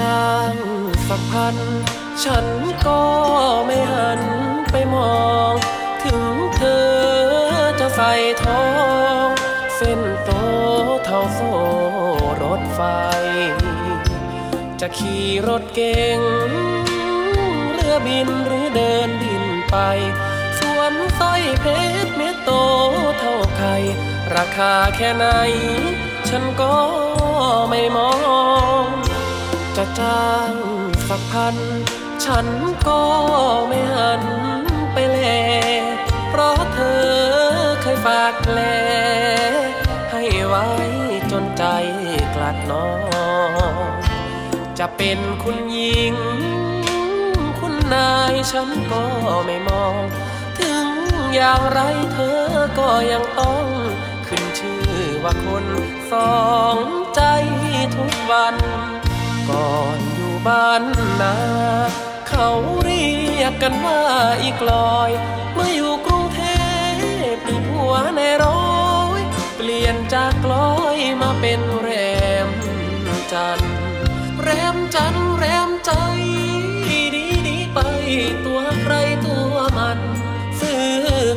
จ้างสักพัน ฉันก็ไม่หันไปมอง ถึงเธอจะใส่ทอง เส้นโตเท่าโซ่รถไฟ จะขี่รถเก๋งเรือบินหรือเดินดินไป สวมสร้อยเพชรเม็ดโตเท่าไข่ราคาแค่ไหน ฉันก็ไม่มอง จะจ้างสักพัน ฉันก็ไม่หันไปแลเพราะเธอเคยฝากแลให้ไว้จนใจกลัดนอง จะเป็นคุณหญิง คุณนายฉันก็ไม่มอง ถึงอย่างไรเธอก็ยังต้องขึ้นชื่อว่าคนสองใจทุกวัน บ้านนาเขาเรียกกันว่าอีกลอย เมื่ออยู่กรุงเทพมีผัวในร้อยเปลี่ยนจากลอยมาเป็นแรมจันทร์แรมจันทร์แรมใจดีดีไปตัวใครตัวมัน ซื่อ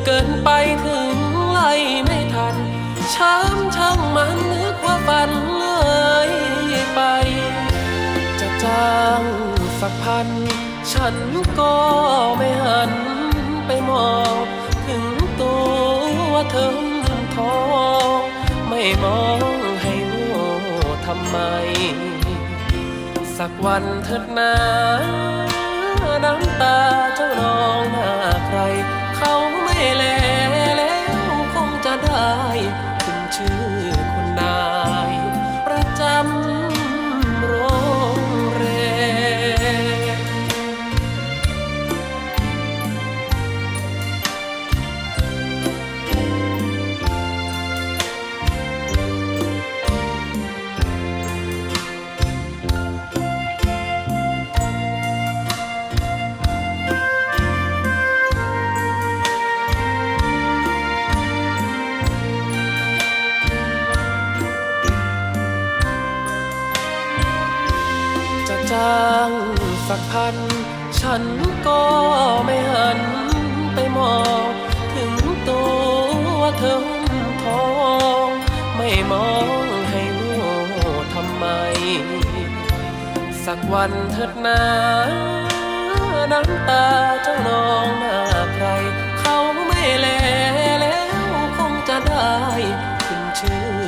เกินไปถึงไล่ สักพัน ฉันก็ไม่หันไปมองถึงตัวเธอทองไม่มองให้โง่ทำไม สักวันเถิดนาน้ำตาเจ้านองหน้าใคร เขาไม่แลแล้วคงจะได้ขึ้นชื่อ สักพัน ฉันก็ไม่หันไปมอง ถึงตัวเธอทอง ไม่มองให้โง่ทำไม สักวันเถิดนาน้ำตาเจ้านองหน้าใคร เขาไม่แลแล้วคงจะได้ขึ้นชื่อ